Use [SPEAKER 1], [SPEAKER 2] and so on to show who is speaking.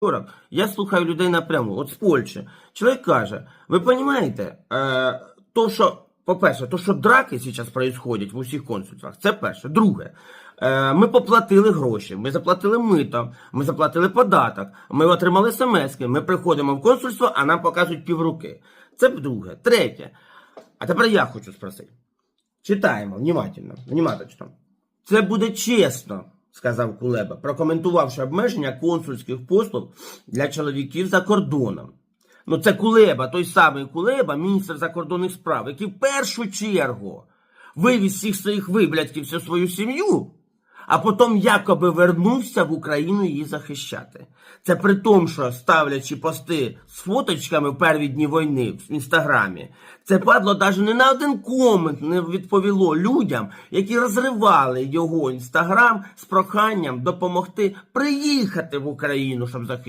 [SPEAKER 1] 40. Я слухаю людей напряму, от з Польщі. Чоловік каже: ви розумієте, е, то, що, по-перше, то, що драки зараз происходять в усіх консульствах, це перше. Друге, е, ми поплатили гроші, ми заплатили мито, ми заплатили податок, ми отримали смс, ми приходимо в консульство, а нам показують півруки. Це друге. Третє. А тепер я хочу спросити. Читаємо внимательно, внимательно. Це буде чесно, сказав Кулеба, прокоментувавши обмеження консульських послуг для чоловіків за кордоном. Ну, це Кулеба, той самий Кулеба, міністр закордонних справ, який в першу чергу вивіз всіх своїх виблядків, всю свою сім'ю, а потім якоби вернувся в Україну її захищати. Це при тому, що ставлячи пости з фоточками в перві дні війни в інстаграмі, це падло навіть не на один комент не відповіло людям, які розривали його інстаграм з проханням допомогти приїхати в Україну, щоб захистити.